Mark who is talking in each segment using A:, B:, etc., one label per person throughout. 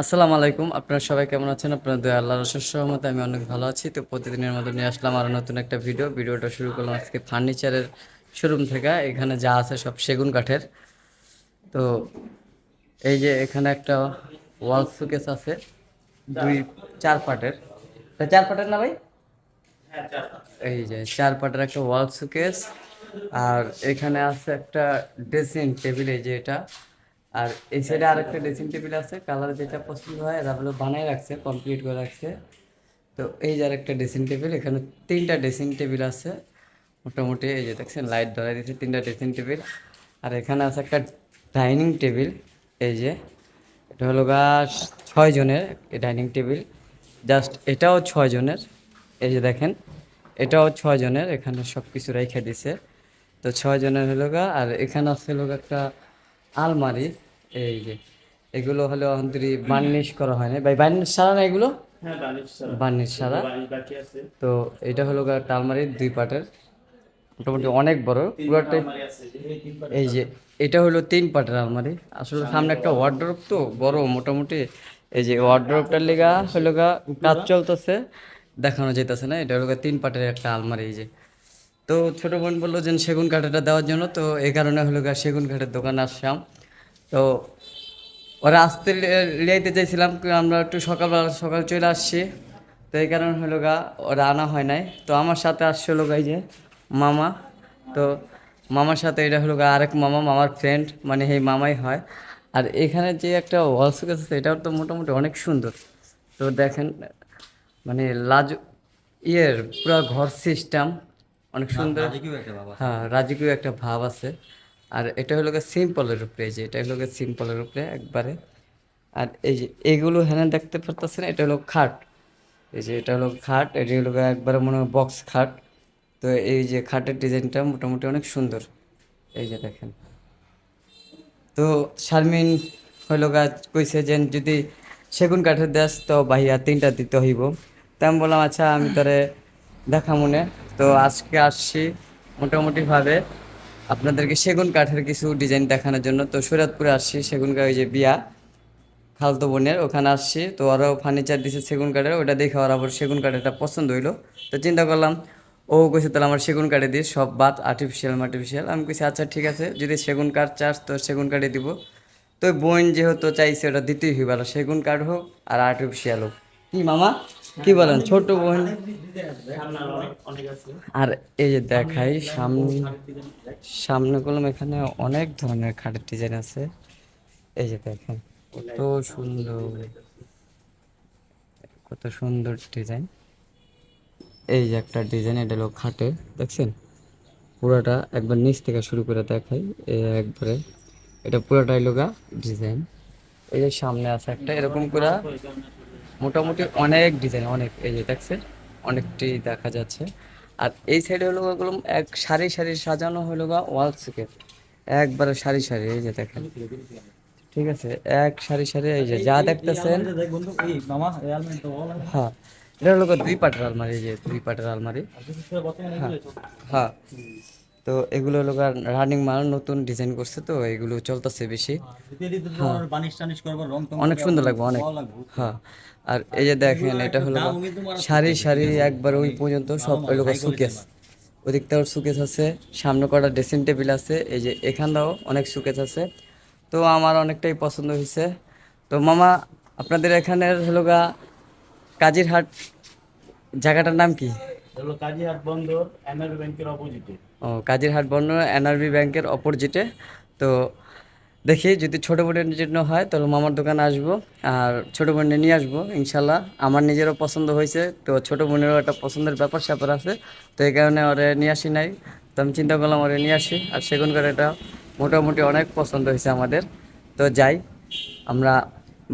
A: আসসালামু আলাইকুম। আপনারা সবাই কেমন আছেন? আপনার দয়া আল্লাহ রসের সহমতে আমি অনেক ভালো আছি। তো প্রতিদিনের মতো নিয়ে আসলাম আরও নতুন একটা ভিডিও। ভিডিওটা শুরু করলাম আজকে ফার্নিচারের শোরুম থেকে। এখানে যা আছে সব সেগুন কাঠের। তো এই যে এখানে একটা ওয়াল সুকেস আছে দুই চার পাটের। তা চার পাটের না ভাই? এই যে চার পাটের একটা ওয়াল সুকেস। আর এখানে আছে একটা ড্রেসিং টেবিল এই যে এটা। আর এই সাইডে আরেকটা ড্রেসিং টেবিল আছে কালার যেটা পছন্দ হয় এরা হলো বানায় রাখছে কমপ্লিট করে রাখছে। তো এই যে আরেকটা ড্রেসিং টেবিল এখানে তিনটা ড্রেসিং টেবিল আছে। মোটামুটি এই যে দেখছেন লাইট ধরাই দিয়েছে তিনটা ড্রেসিং টেবিল আর এখানে আছে একটা ডাইনিং টেবিল এই যে। এটা হলো গা ছয় জনের ডাইনিং টেবিল জাস্ট এটাও ছয় জনের এই যে দেখেন এটাও ছয় জনের এখানে সব কিছু রেখে দিছে তো ছয় জনের হলো গা আর এখানে আছে হলো একটা আলমারি এই যে এগুলো হলো অন্তরি বার্নিশ করা হয় না। ভাই বার্নিশ সারা না এগুলো?
B: হ্যাঁ ছাড়া।
A: বার্নিশ
B: আছে।
A: তো এটা হলো গা একটা আলমারি দুই পাটের। মোটামুটি অনেক বড়। পুরোটাই
B: আলমারি আছে। এই
A: যে এটা হলো তিন পাটের আলমারি। আসলে সামনে একটা ওয়ার্ড্রোপ তো বড় মোটামুটি। এই যে ওয়ার্ড্রোপটার লেগা হলো গা কাজ চলতেছে। দেখানো যেতেছে না। এটা হলো তিন পাটের একটা আলমারি এই যে। তো ছোট বোন বলল যে সেগুন কাঠেরটা দেওয়ার জন্য, তো এই কারণে হলো গা সেগুন কাঠের দোকানে আসলাম। তো ওরা আসতে লিয়াইতে চাইছিলাম আমরা একটু সকালবেলা, সকাল চলে আসছি। তো এই কারণে হলো গা ওরা আনা হয় নাই। তো আমার সাথে আসছে হলো গা যে মামা। তো মামার সাথে এটা হলো গা আরেক মামা, মামার ফ্রেন্ড মানে এই মামাই হয়। আর এখানে যে একটা ওয়াল সুকেস আছে, এটাও তো মোটামুটি অনেক সুন্দর। তো দেখেন মানে লাজ, ইয়ের পুরো ঘর সিস্টেম অনেক সুন্দর। হ্যাঁ রাজকীয় একটা ভাব আছে। আর এটা হলো সিম্পলের উপরে এই যে এটা হলো সিম্পলের উপরে একবারে। আর এই যে এইগুলো হ্যাঁ দেখতে পারতেছেন এটা হলো খাট। এই যে এটা হলো খাট এটি হলো একবারে মনে হয় বক্স খাট। তো এই যে খাটের ডিজাইনটা মোটামুটি অনেক সুন্দর। এই যে দেখেন। তো শারমিন হইল গাছ কইছে যে যদি সেগুন কাঠের দেশ তো ভাইয়া তিনটা দিতে হইব। তা আমি বললাম আচ্ছা আমি তারে দেখা মনে তো আজকে আসছি মোটামুটিভাবে আপনাদেরকে সেগুন কাঠের কিছু ডিজাইন দেখানোর জন্য। তো সৈরাতপুরে আসছি, সেগুন কাঠ, ওই যে বিয়া, খালতো বোনের, ওখানে আসছি। তো ওরাও ফার্নিচার দিছে সেগুন কাঠের, ওটা দেখে ওরা আবার সেগুন কাঠেরটা পছন্দ হইল। তো চিন্তা করলাম, ও কইছে তাহলে আমার সেগুন কাঠে দিস, সব বাদ আর্টিফিশিয়াল আর্টিফিশিয়াল আমি কইছি আচ্ছা ঠিক আছে, যদি সেগুন কাঠ চাস, তো সেগুন কাঠে দিব। তো বোন যেহেতু চাইছে, ওটা দিতেই হইব আর সেগুন কাঠ হোক আর আর্টিফিশিয়াল হোক। কি, মামা? কি বলেন, ছোট বোন? আর এই যে দেখাই সামনে সামনে কলম এখানে অনেক ধরনের খাটের ডিজাইন আছে। এই যে দেখেন, কত সুন্দর কত সুন্দর ডিজাইন। এই যে একটা ডিজাইন, এটা হলো খাটে, দেখছেন? পুরোটা একবার নিচ থেকে শুরু করে দেখাই একবারে। এটা পুরোটাই লোগা ডিজাইন। এই যে সামনে আছে একটা, এরকম করে মোটামুটি অনেক ডিজাইন অনেক এই যে দেখছেন অনেকটি দেখা যাচ্ছে। আর এই সাইডে হলো ওগুলো এক সারি সারি সাজানো হলো গা ওয়াল সিকে একবারে সারি সারি এই যে দেখেন। ঠিক আছে এক সারি সারি এই যে যা দেখতেছেন। হ্যাঁ এটা হলো দুই পাটের আলমারি এই যে দুই পাটের আলমারি। হ্যাঁ। তো এগুলো হলো রানিং মাল, নতুন ডিজাইন করছে তো, এগুলো চলতেছে বেশি।
B: টং
A: অনেক সুন্দর লাগবে, অনেক। হ্যাঁ। আর এই যে দেখেন, এটা হলো সারি সারি একবার ওই পর্যন্ত সব হলো সুকেস। ওদিকটাও সুকেস আছে, সামনে কটা ড্রেসিং টেবিল আছে, এই যে এখানটাও অনেক সুকেস আছে। তো আমার অনেকটাই পছন্দ হয়েছে। তো মামা, আপনাদের এখানের হলো গা কাজিরহাট জায়গাটার নাম কি?
B: বন্দর
A: ও, কাজিরহাট বর্ণ এনআরবি ব্যাংকের অপোজিটে। তো দেখি, যদি ছোটো বোনের জন্য হয়, তাহলে মামার দোকানে আসব। আর ছোটো বোনের নিয়ে আসব, ইনশাল্লাহ। আমার নিজেরও পছন্দ হয়েছে, তো ছোটো বোনেরও একটা পছন্দের ব্যাপার স্যাপার আছে। তো এই কারণে ওরে নিয়ে আসি নাই। তো আমি চিন্তা করলাম ওরে নিয়ে আসি। আর সেগুন করে এটা মোটামুটি অনেক পছন্দ হয়েছে আমাদের। তো যাই, আমরা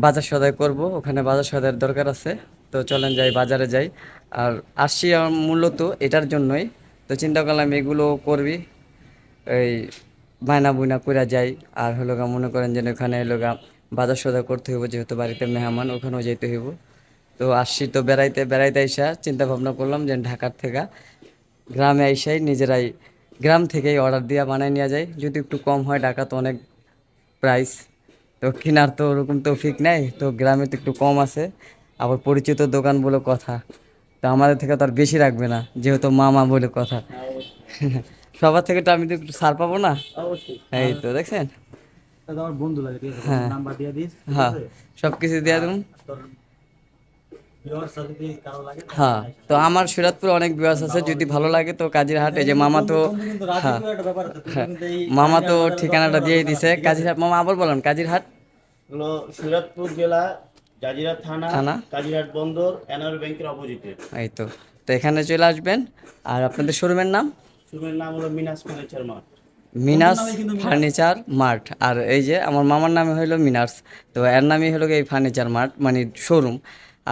A: বাজার সদায় করব। ওখানে বাজার সদাইয়ের দরকার আছে। তো চলেন যাই, বাজারে যাই। আর আসছি মূলত এটার জন্যই। তো চিন্তা করলাম এগুলো করবি। এই বায়না বুয়না করে যাই। আর হলো গা মনে করেন যে ওখানে হলো গা বাজার সদা করতে হইব, যেহেতু বাড়িতে মেহমান, ওখানেও যেতে হইব। তো আসছি তো বেড়াইতে বেড়াইতে আইসা চিন্তা ভাবনা করলাম যে ঢাকার থেকে গ্রামে আইসাই নিজেরাই গ্রাম থেকেই অর্ডার দিয়া বানাই নিয়ে যায় যদি একটু কম হয়, ঢাকা তো অনেক প্রাইস তো কেনার তো ওরকম তো ঠিক নাই। তো গ্রামে তো একটু কম আছে। আবার পরিচিত দোকান বলে কথা। তো আমাদের থেকে তো আর বেশি রাখবে না যেহেতু মামা বলে কথা। সবার থেকে তো আমি তো একটু ছাড় পাবো না? এই তো দেখছেন?
B: তাহলে বন্ধু লাগে
A: হ্যাঁ। হ্যাঁ। সব কিছু দিয়ে দেবো। হ্যাঁ। তো আমার সিরাজপুরে অনেক বিবাস আছে যদি ভালো লাগে তো কাজীর হাট যে মামা তো
B: কিন্তু এই
A: মামা তো ঠিকানাটা দিয়ে দিছে কাজীর হাট। মামা আবার বলেন কাজীর হাট?
B: সিরাজপুর জেলা জাজিরা থানা
A: থানা।
B: কাজিরহাট বন্দর এনআর ব্যাংকের অপোজিটে।
A: এই তো। তো এখানে চলে আসবেন। আর আপনাদের শোরুমের নাম?
B: শোরুমের নাম হলো মিনাস ফার্নিচার মার্ট।
A: মিনাস
B: নামে মিনাস।
A: Furniture mart. আর এই যে আমার মামার নামে হলো মিনার্স তো এর নামই হলো এই ফার্নিচার মার্ট মানে শোরুম।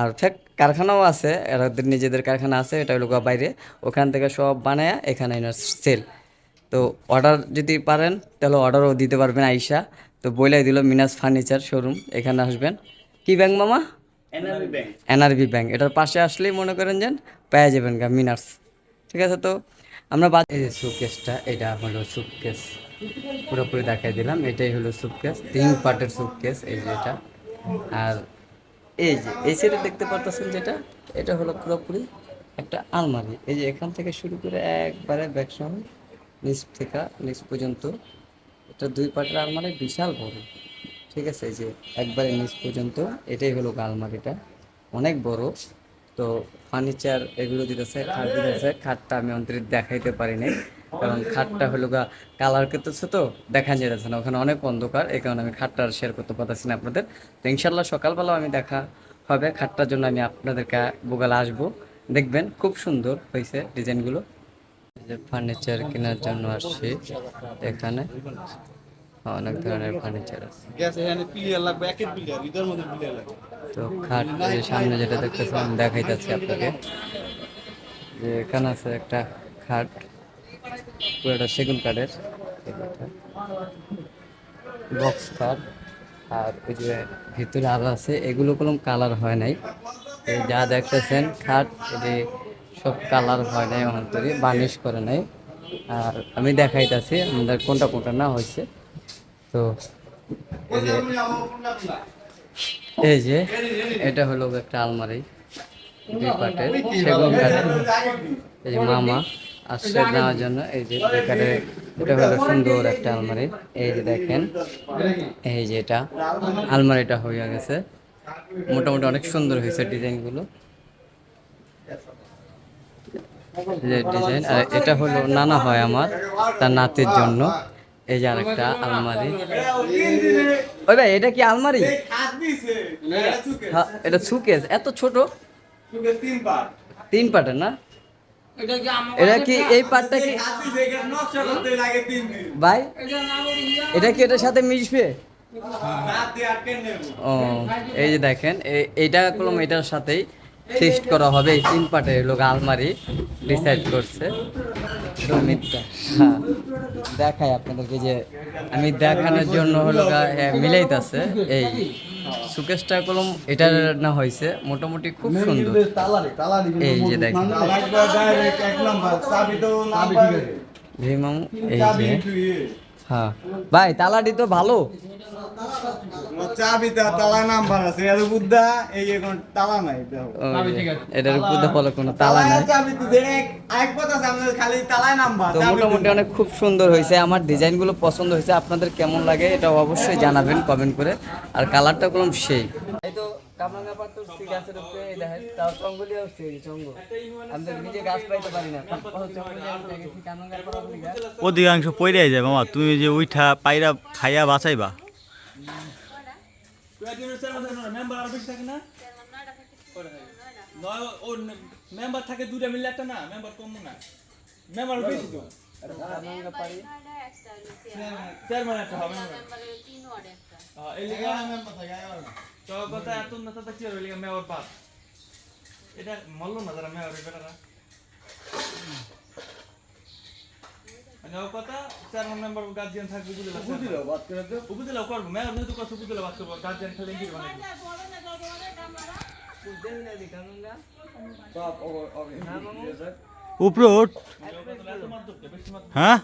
A: আর ফেক কারখানাও আছে। এদের নিজেদের কারখানা আছে এটা হলো গিয়ে বাইরে। ওখান থেকে সব বানায় এখানে সেল। তো অর্ডার যদি পারেন তাহলে অর্ডারও দিতে পারবেন আইসা। তো বইলাই দিল মিনাস ফার্নিচার শোরুম এখানে আসবেন। কি ব্যাংক মামা?
B: NRB bank.
A: NRB bank. এটার পাশে আসলেই মনে করেন যে পেয়ে যাবেন গা মিনার্স। ঠিক আছে তো? আমরা বাদ এই যে সুকেসটা এটা হলো সুকেস পুরোপুরি দেখাই দিলাম এটাই হলো সুকেস তিন পার্টের সুকেস এই যে এটা। আর এই যে এই সাইডে দেখতে পারতেছেন যেটা এটা হলো পুরোপুরি একটা আলমারি। এই যে এখান থেকে শুরু করে একবারে ব্যাকসহ নিচ থেকে নিচ পর্যন্ত। এটা দুই পার্টের আলমারি বিশাল বড়। ঠিক আছে, এই যে একবারে নিচ পর্যন্ত, এটাই হলো আলমারিটা অনেক বড়। তো ফার্নিচার এগুলো দিতেছে, খাট দিতেছে। খাটটা আমি অন্তরিত দেখাইতে পারি নাই, কারণ খাটটা হলো গা কালার করতেছে তো, দেখা যেতেছে না। ওখানে অনেক অন্ধকার, এই কারণে আমি খাটটা আর শেয়ার করতে পারতেছি না আপনাদের। তো ইনশাল্লাহ সকালবেলাও আমি দেখা হবে। খাটটার জন্য আমি আপনাদেরকে বোগালে আসব। দেখবেন খুব সুন্দর হয়েছে ডিজাইনগুলো ফার্নিচার কেনার জন্য আসছি এখানে। অনেক ধরনের ফার্নিচার আছে। তো খাট যে সামনে যেটা দেখতেছেন দেখাইতেছি আপনাকে। যে এখানে আছে একটা খাট পুরোটা সেগুন কাঠের। বক্স খাট আর ওই যে ভিতরে আরও আছে এগুলো কোনো কালার হয় নাই। যা দেখতেছেন খাট এটি সব কালার হয় নাই অন্তরে বার্নিশ করে নাই। আর আমি দেখাইতেছি আমাদের কোনটা কোনটা না হয়েছে। তো এই যে এটা হলো একটা আলমারি দুই পাটের সেগুন এই যে মামা আসছে নেওয়ার জন্য। এই যে কাঠের এটা হলো সুন্দর একটা আলমারি। এই যে দেখেন, এই যে এটা আলমারিটা হয়ে গেছে। মোটামুটি অনেক সুন্দর হয়েছে ডিজাইনগুলো। ডিজাইন, আর এটা হলো নানা হয় আমার, তার নাতির জন্য। এই যে আরেকটা আলমারি। ওই ভাই এটা কি আলমারি? হ্যাঁ এটা সুকেস এত ছোট?
C: তিন
A: পাটের না? এটা কি এই পাটটা কি? ভাই এটা কি এটার সাথে মিশবে?
C: নেব।
A: ও এই যে দেখেন এ- এইটা কলম এটার সাথেই। ফিক্সড করা হবে এই তিন পাটে লোক আলমারি ডিসাইড করছে। হ্যাঁ দেখাই আপনাদেরকে যে আমি দেখানোর জন্য হলো গা- হ্যাঁ, মিলাইতাছে। এই সুকেশটা কলম এটার না হয়েছে মোটামুটি খুব সুন্দর। এই যে দেখেন।
C: লাগবে ডাইরেক্ট এক নাম্বার চাবি তো নাম্বার।
A: ভিমাম এই যে। হ্যাঁ। ভাই তালাটি তো ভালো।
C: চাবি তা তালা নাম্বার আছে এর বুদ্ধা এই এখন তালা নাই দেখো
A: ওই যে, এটার উপরে বলে কোনো তালা নাই।
C: চাবি তো এক কথা সামনে খালি তালা নাম্বার
A: তো মোটামুটি অনেক খুব সুন্দর হয়েছে আমার ডিজাইনগুলো পছন্দ হয়েছে আপনাদের কেমন লাগে এটা অবশ্যই জানাবেন কমেন্ট করে। আর কালারটা করলাম সেই। এই তো কামরাঙ্গা পাত্র গাছের উপরে এই দেখেন তাও চঙ্গলি হচ্ছে এই চঙ্গ। আমি নিজে গাছ পাইতে পারি না। তারপর চঙ্গলি আমি দেখেছি কামরাঙ্গা পাত্র
B: অধিকাংশ পইরাই যায় মামা তুমি যে উইঠা পাইরা খাইয়া বাঁচাইবা।
D: মেম্বার আর থাকে না? নয় ও মেম্বার থাকে দুটা মিলে একটা না? মেম্বার কম না। মেম্বার বেশি তো চেয়ারম্যান একটা হবে হ্যাঁ, এই লিগা তো কথা এত না তো কি হবে এটা মল্ল না যারা মেয়র বেটারা? ও কথা চেয়ারম্যান মেম্বার গার্জিয়ান থাকবে বুঝলে বুঝলে
C: বাদ করে দে
D: বুঝলে করব। মেয়র যেহেতু কথা বুঝলে বাস করব। গার্জিয়ান খেলে কি বানাবো
B: উপরে হ্যাঁ